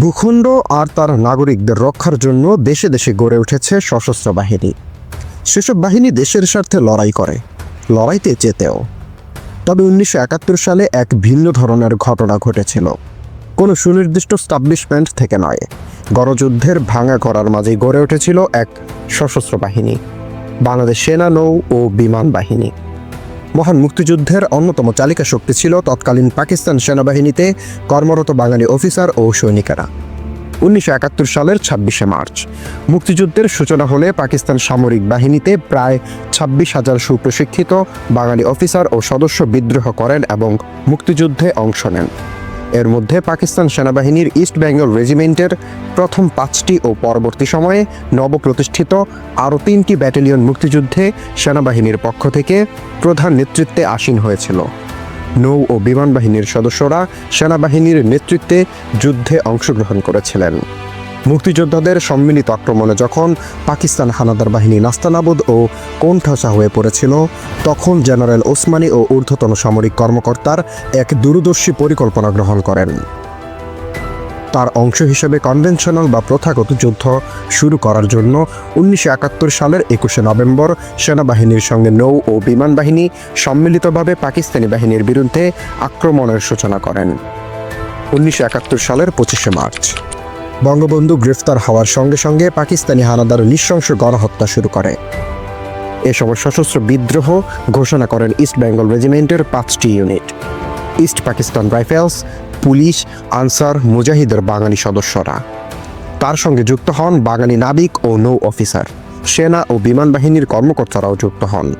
ভূখণ্ড আর তার নাগরিকদের রক্ষার জন্য দেশে দেশে গড়ে উঠেছে সশস্ত্র বাহিনী। সেসব বাহিনী দেশের স্বার্থে লড়াই করে, লড়াইতে যেতেও তবে উনিশশো একাত্তর সালে এক ভিন্ন ধরনের ঘটনা ঘটেছিল। কোনো সুনির্দিষ্ট স্টাবলিশমেন্ট থেকে নয়, গণযুদ্ধের ভাঙা করার মাঝে গড়ে উঠেছিল এক সশস্ত্র বাহিনী। বাংলাদেশ সেনা, নৌ ও বিমান বাহিনী। মহান মুক্তিযুদ্ধের অন্যতম চালিকা শক্তি ছিল তৎকালীন পাকিস্তান সেনাবাহিনীতে কর্মরত বাঙালি অফিসার ও সৈনিকেরা। উনিশশো একাত্তর সালের ছাব্বিশে মার্চ। মুক্তিযুদ্ধের সূচনা হলে পাকিস্তান সামরিক বাহিনীতে প্রায় ছাব্বিশ হাজার সুপ্রশিক্ষিত বাঙালি অফিসার ও সদস্য বিদ্রোহ করেন এবং মুক্তিযুদ্ধে অংশ নেন। এর মধ্যে পাকিস্তান সেনাবাহিনীর ইস্ট বেঙ্গল রেজিমেন্টের প্রথম পাঁচটি ও পরবর্তী সময়ে নবপ্রতিষ্ঠিত আরও তিনটি ব্যাটালিয়ন মুক্তিযুদ্ধে সেনাবাহিনীর পক্ষ থেকে প্রধান নেতৃত্বে আসীন হয়েছিল। নৌ ও বিমান বাহিনীর সদস্যরা সেনাবাহিনীর নেতৃত্বে যুদ্ধে অংশগ্রহণ করেছিলেন। মুক্তিযোদ্ধাদের সম্মিলিত আক্রমণে যখন পাকিস্তান হানাদার বাহিনী নাস্তানাবুদ ও কোণঠাসা হয়ে পড়েছিল, তখন জেনারেল ওসমানী ও ঊর্ধ্বতন সামরিক কর্মকর্তার এক দূরদর্শী পরিকল্পনা গ্রহণ করেন। তার অংশ হিসেবে কনভেনশনাল বা প্রথাগত যুদ্ধ শুরু করার জন্য উনিশশো একাত্তর সালের একুশে নভেম্বর সেনাবাহিনীর সঙ্গে নৌ ও বিমান বাহিনী সম্মিলিতভাবে পাকিস্তানি বাহিনীর বিরুদ্ধে আক্রমণের সূচনা করেন। উনিশশো একাত্তর সালের পঁচিশে মার্চ। বঙ্গবন্ধু গ্রেফতার হওয়ার সঙ্গে সঙ্গে পাকিস্তানি হানাদার নৃশংস গণহত্যা শুরু করে। এ সময় সশস্ত্র বিদ্রোহ ঘোষণা করেন ইস্ট বেঙ্গল রেজিমেন্টের পাঁচটি unit. East Pakistan Rifles, police, Ansar, মুজাহিদের বাঙালি সদস্যরা। তার সঙ্গে যুক্ত হন বাঙালি নাবিক ও নৌ অফিসার, সেনা ও বিমান বাহিনীর কর্মকর্তারাও যুক্ত হন।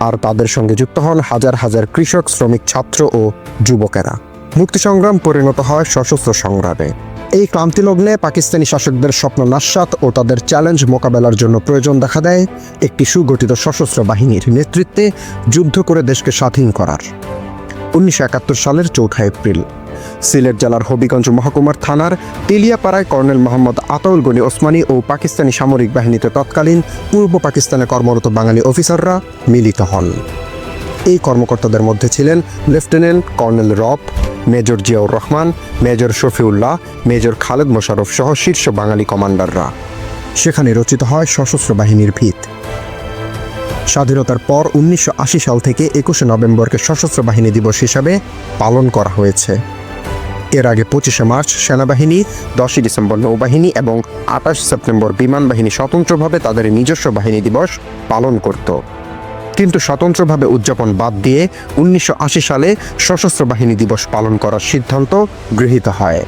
আর তাদের সঙ্গে যুক্ত হন হাজার হাজার কৃষক, শ্রমিক, ছাত্র ও যুবকেরা। মুক্তি সংগ্রাম পরিণত হয় সশস্ত্র সংগ্রামে। এই ক্লান্তিলগ্নে পাকিস্তানি শাসকদের স্বপ্ন নাস্বাত ও তাদের চ্যালেঞ্জ মোকাবেলার জন্য প্রয়োজন দেখা দেয় একটি সুগঠিত সশস্ত্র বাহিনীর নেতৃত্বে যুদ্ধ করে দেশকে স্বাধীন করার। উনিশশো একাত্তর সালের চৌঠা এপ্রিল, সিলেট জেলার হবিগঞ্জ মহকুমার থানার তেলিয়াপাড়ায় কর্নেল মোহাম্মদ আতাউল গনি ওসমানী ও পাকিস্তানি সামরিক বাহিনীতে তৎকালীন পূর্ব পাকিস্তানে কর্মরত বাঙালি অফিসাররা মিলিত হন। এই কর্মকর্তাদের মধ্যে ছিলেন lieutenant colonel Rab major Ziaur Rahman, major Shafiullah, major Khaled Mosharraf সহ শীর্ষ বাঙালি কমান্ডাররা। সেখানে রচিত হয় সশস্ত্র বাহিনীর ভিত। স্বাধীনতার পর উনিশশো আশি সাল থেকে একুশে নভেম্বরকে সশস্ত্র বাহিনী দিবস হিসাবে পালন করা হয়েছে। এর আগে পঁচিশে মার্চ সেনাবাহিনী, দশই ডিসেম্বর নৌবাহিনী এবং আঠাশ সেপ্টেম্বর বিমান বাহিনী স্বতন্ত্রভাবে তাদের নিজস্ব বাহিনী দিবস পালন করত। কিন্তু স্বতন্ত্রভাবে উদযাপন বাদ দিয়ে উনিশশো আশি সালে সশস্ত্র বাহিনী দিবস পালন করার সিদ্ধান্ত গৃহীত হয়।